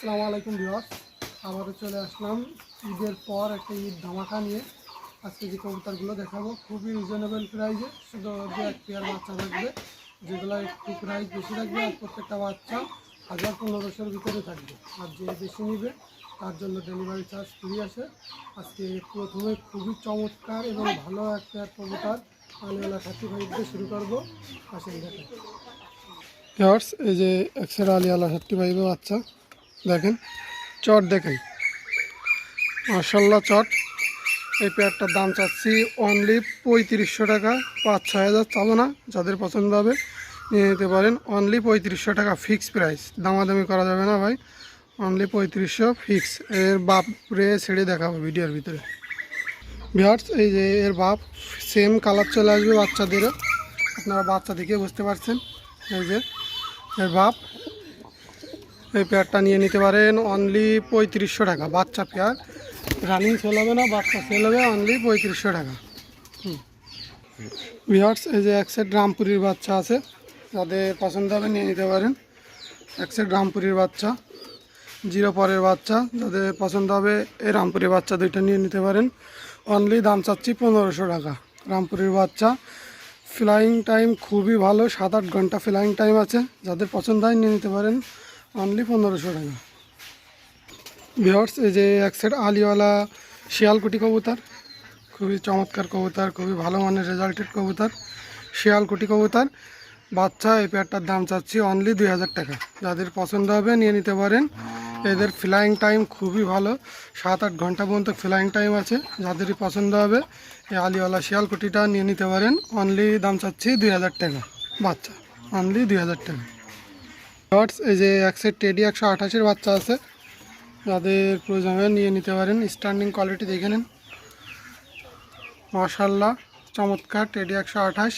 আসসালামু আলাইকুম বিহার আবারও চলে আসলাম ঈদের পর একটা ঈদ ধামাকা নিয়ে। আজকে যে কবুতরগুলো দেখাবো, খুবই রিজনেবল প্রাইসে শুধু দু এক পেয়ার বাচ্চা থাকবে, যেগুলো একটু প্রাইস বেশি থাকবে আর প্রত্যেকটা বাচ্চা হাজার পনেরোশোর ভিতরে থাকবে। আর যে বেশি নিবে, তার জন্য ডেলিভারি চার্জ ফ্রি আছে। আজকে প্রথমে খুবই চমৎকার এবং ভালো একটা কবুতর আলিওলা থার্টি ফাইভ দিয়ে শুরু করব। আসেন দেখেন। এই যে এক্সের আলিয়ালা থার্টি ফাইভে বাচ্চা। দেখেন, চট দেখেন মার্শাল্লাহ চট। এই পেয়ারটার দাম চাচ্ছি অনলি পঁয়ত্রিশশো টাকা, পাঁচ, ছয় হাজার চাবো না, যাদের পছন্দ হবে নিয়ে নিতে পারেন। অনলি পঁয়ত্রিশশো টাকা ফিক্স প্রাইস দামাদামি করা যাবে না ভাই। অনলি পঁয়ত্রিশশো ফিক্স এর বাপ রে ছেড়ে দেখাবো ভিডিওর ভিতরে। ভিওর্স এই যে এর বাপ সেম কালার চলে আসবে বাচ্চাদেরও। আপনারা বাচ্চা দেখে বুঝতে পারছেন। এই যে এর বাপ এই পেয়ারটা নিয়ে নিতে পারেন অনলি পঁয়ত্রিশশো টাকা। বাচ্চা পেয়ার। রানিং সেল হবে না, বাচ্চা সেল হবে অনলি পঁয়ত্রিশশো টাকা। ভিওর্স এই যে এক সেট রামপুরির বাচ্চা আছে, যাদের পছন্দ হবে নিয়ে নিতে পারেন। এক সেট রামপুরির বাচ্চা, জিরো পরের বাচ্চা, যাদের পছন্দ হবে এই রামপুরির বাচ্চা দুইটা নিয়ে নিতে পারেন। অনলি দাম চাচ্ছি পনেরোশো টাকা। রামপুরির বাচ্চা ফ্লাইং টাইম খুবই ভালো, সাত আট ঘণ্টা ফ্লাইং টাইম আছে। যাদের পছন্দ হয় নিয়ে নিতে পারেন। অনলি পনেরোশো টাকা। ভিওর্স এই যে এক সেট আলিওয়ালা শিয়ালকুটি কবুতর, খুবই চমৎকার কবুতর, খুবই ভালো মানের রেজাল্টেড কবুতর, শিয়ালকুটি কবুতর। বাচ্চা, এই পেয়ারটার দাম চাচ্ছি অনলি দুই হাজার টাকা। যাদের পছন্দ হবে নিয়ে নিতে পারেন। এদের ফ্লাইং টাইম খুবই ভালো। সাত আট ঘণ্টা পর্যন্ত ফ্লাইং টাইম আছে। যাদেরই পছন্দ হবে, এই আলিওয়ালা শিয়ালকুটিটা নিয়ে নিতে পারেন। অনলি দাম চাচ্ছি দুই হাজার টাকা। বাচ্চা অনলি দুই হাজার টাকা। শর্টস এই যে এক সেট টেডি একশো আঠাশের বাচ্চা আছে। যাদের প্রয়োজন নিয়ে নিতে পারেন। স্ট্যান্ডিং কোয়ালিটি দেখে নেন। মার্শাল্লাহ চমৎকার টেডি একশো আঠাশ।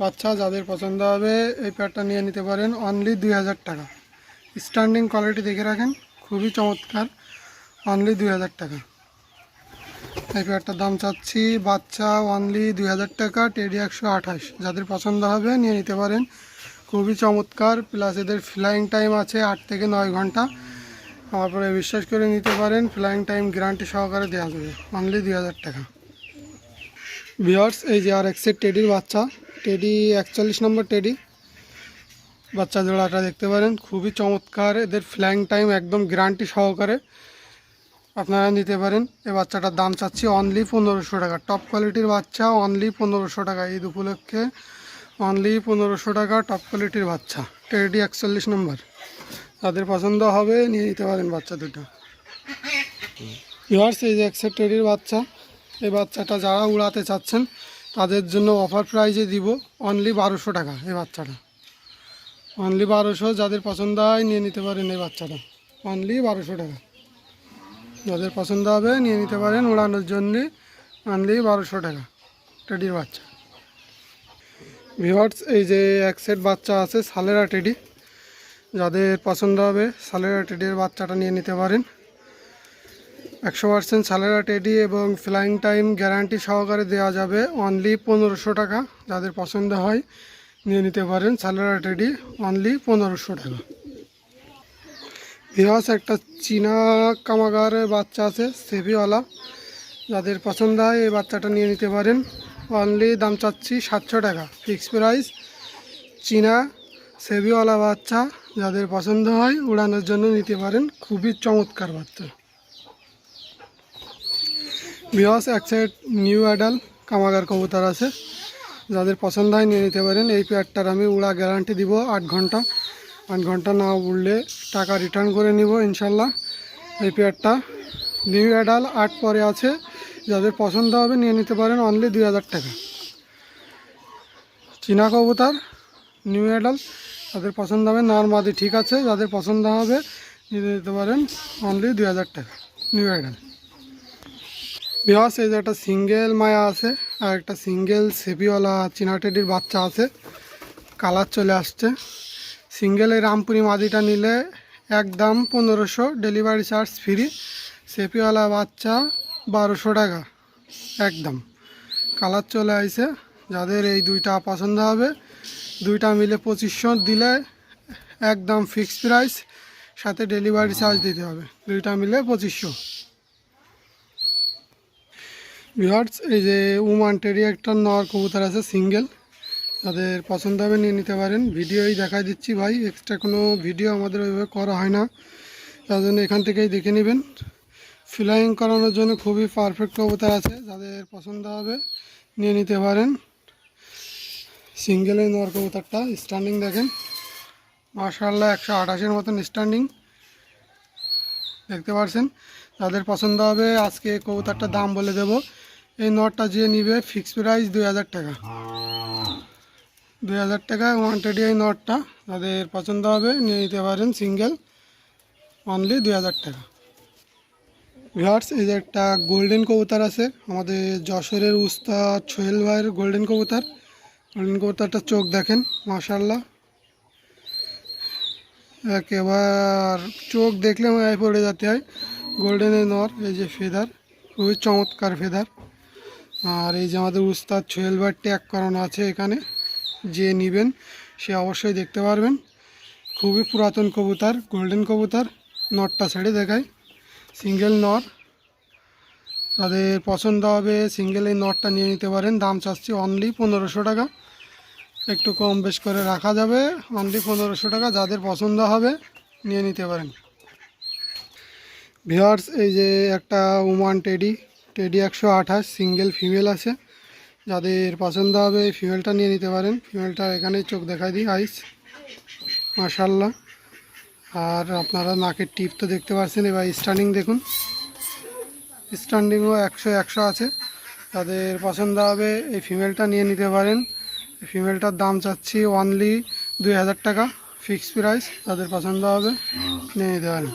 বাচ্চা যাদের পছন্দ হবে, এই প্যাডটা নিয়ে নিতে পারেন অনলি দুই হাজার টাকা। স্ট্যান্ডিং কোয়ালিটি দেখে রাখেন। খুবই চমৎকার অনলি দুই হাজার টাকা। এই প্যাডটার দাম চাচ্ছি, বাচ্চা অনলি দুই হাজার টাকা টেডি একশো আঠাশ। যাদের পছন্দ হবে, নিয়ে নিতে পারেন। খুবই চমৎকার প্লাস এদের ফ্লাইং টাইম আছে আট থেকে নয় ঘণ্টা। পরে বিশ্বাস করে নিতে পারেন ফ্লাইং টাইম গ্যারান্টি সহকারে দেওয়া যাবে অনলি দুই হাজার টাকা। ভিওর্স এই যে আর এক্সের টেডির বাচ্চা টেডি একচল্লিশ নম্বর টেডি বাচ্চা জোড়াটা দেখতে পারেন, খুবই চমৎকার, এদের ফ্লাইং টাইম একদম গ্যারান্টি সহকারে আপনারা নিতে পারেন। এই বাচ্চাটার দাম চাচ্ছি অনলি পনেরোশো টাকা টপ কোয়ালিটির বাচ্চা অনলি পনেরোশো টাকা ঈদ উপলক্ষে অনলি পনেরোশো টাকা টপ কোয়ালিটির বাচ্চা। টেডি একচল্লিশ নম্বর যাদের পছন্দ হবে, নিয়ে নিতে পারেন বাচ্চা দুটো। ইয়ার্স এই যে একসেট টেডির বাচ্চা, এই বাচ্চাটা যারা উড়াতে চাচ্ছেন, তাদের জন্য অফার প্রাইজে দিব অনলি বারোশো টাকা এই বাচ্চাটা। অনলি বারোশো, যাদের পছন্দ হয়, নিয়ে নিতে পারেন এই বাচ্চাটা। অনলি বারোশো টাকা। যাদের পছন্দ হবে, নিয়ে নিতে পারেন উড়ানোর জন্যে। অনলি বারোশো টাকা টেডির বাচ্চা। ভিওয়ার্স এই যে এক সেট বাচ্চা আছে, সালেরা টেডি। যাদের পছন্দ হবে, সালেরা টেডির বাচ্চাটা নিয়ে নিতে পারেন। একশো পার্সেন্ট সালেরা টেডি এবং ফ্লাইং টাইম গ্যারান্টি সহকারে দেওয়া যাবে। অনলি পনেরোশো টাকা। যাদের পছন্দ হয়, নিয়ে নিতে পারেন সালেরা টেডি অনলি পনেরোশো টাকা। ভিওয়াস একটা চীনা কামাগারের বাচ্চা আছে, সেভিওয়ালা। যাদের পছন্দ হয়, এই বাচ্চাটা নিয়ে নিতে পারেন। অনলি দাম চাচ্ছি সাতশো টাকা। Fix price. চীনা সেভিওয়ালা বাচ্চা, যাদের পছন্দ হয় উড়ানোর জন্য নিতে পারেন। খুবই চমৎকার বাচ্চা। বিহস এক সাইড নিউ অ্যাডাল কামাগার কবুতর আছে। যাদের পছন্দ হয় নিয়ে নিতে পারেন। এই পেয়ারটার আমি উড়া গ্যারান্টি দিব আট ঘণ্টা। আট ঘণ্টা না উড়লে টাকা রিটার্ন করে নিব ইনশাল্লাহ। এই পেয়ারটা নিউ অ্যাডাল আট পরে আছে। যাদের পছন্দ হবে নিয়ে নিতে পারেন অনলি দুই হাজার টাকা। চীনা কবুতর নিউ অ্যাডাল যাদের পছন্দ হবে নর্মাদি ঠিক আছে, যাদের পছন্দ হবে নিয়ে নিতে পারেন অনলি দুই হাজার টাকা নিউ অ্যাডাল বিহাস এই যে একটা সিঙ্গেল মায়া আছে, আর একটা সিঙ্গেল সেপিওয়ালা চিনাটেডির বাচ্চা আছে কালার চলে আসছে। সিঙ্গেলের রামপুরি মাদিটা নিলে একদম পনেরোশো ডেলিভারি চার্জ ফ্রি সেপিওয়ালা বাচ্চা বারোশো টাকা, একদম। কালার চলে আইছে। যাদের এই দুইটা পছন্দ হবে, দুইটা মিলে পঁচিশশো দিলে একদম ফিক্সড প্রাইস সাথে ডেলিভারি চার্জ দিতে হবে। দুইটা মিলে পঁচিশশো। ভিওয়ার্স এই যে উমান টেরি একটা নর কবুতর আছে সিঙ্গেল তাদের পছন্দ হবে নিয়ে নিতে পারেন। ভিডিওই দেখাই দিচ্ছি ভাই এক্সট্রা কোনো ভিডিও আমাদের ওইভাবে করা হয় না। তার জন্য এখান থেকেই দেখে নেবেন। ফ্লাইং করানোর জন্য খুবই পারফেক্ট কবুতর আছে, যাদের পছন্দ হবে নিয়ে নিতে পারেন। সিঙ্গেল নর কবুতরটা স্ট্যান্ডিং দেখেন। মার্শাল্লাহ একশো আঠাশের মতন স্ট্যান্ডিং। দেখতে পাচ্ছেন যাদের পছন্দ হবে, আজকে কবুতরটার দাম বলে দেব। এই নটটা যে নিবে ফিক্স প্রাইস দুই হাজার টাকা। দুই হাজার টাকা ওয়ান্টেড এই নটটা। যাদের পছন্দ হবে, নিয়ে নিতে পারেন সিঙ্গেল অনলি দুই হাজার টাকা। ভিওয়ার্স এই যে একটা গোল্ডেন কবুতর আছে, আমাদের যশোরের উস্তাদ সোহেল ভাইয়ের গোল্ডেন কবুতর। গোল্ডেন কবুতরটা চোখ দেখেন মাশাল্লাহ একেবার চোখ দেখলে মায় পড়ে যেতে হয়। গোল্ডেনের নর, এই যে ফেদার, খুবই চমৎকার ফেদার। আর এই যে আমাদের উস্তাদ সোহেল ভাইয়ের ট্যাগ করানো আছে এখানে, যে নেবেন, সে অবশ্যই দেখতে পারবেন। খুবই পুরাতন কবুতর গোল্ডেন কবুতর, নটটা ছেড়ে দেখায়। সিঙ্গেল নর তাদের পছন্দ হবে সিঙ্গেল এই নটটা নিয়ে নিতে পারেন। দাম চাচ্ছি অনলি পনেরোশো টাকা। একটু কম বেশ করে রাখা যাবে। অনলি পনেরোশো টাকা যাদের পছন্দ হবে নিয়ে নিতে পারেন। ভিওয়ার্স এই যে একটা উমান টেডি টেডি একশো আঠাশ সিঙ্গেল ফিমেল আছে। যাদের পছন্দ হবে ফিমেলটা নিয়ে নিতে পারেন। ফিমেলটা এখানেই চোখ দেখাই দিই আইস মাশাল্লাহ আর আপনারা নাকের টিপ তো দেখতে পাচ্ছেন এবার স্ট্যান্ডিং দেখুন। স্ট্যান্ডিংও একশো একশো আছে। তাদের পছন্দ হবে এই ফিমেলটা নিয়ে নিতে পারেন। ফিমেলটার দাম চাচ্ছি অনলি দুই হাজার টাকা ফিক্সড প্রাইস তাদের পছন্দ হবে নিয়ে নিতে পারেন।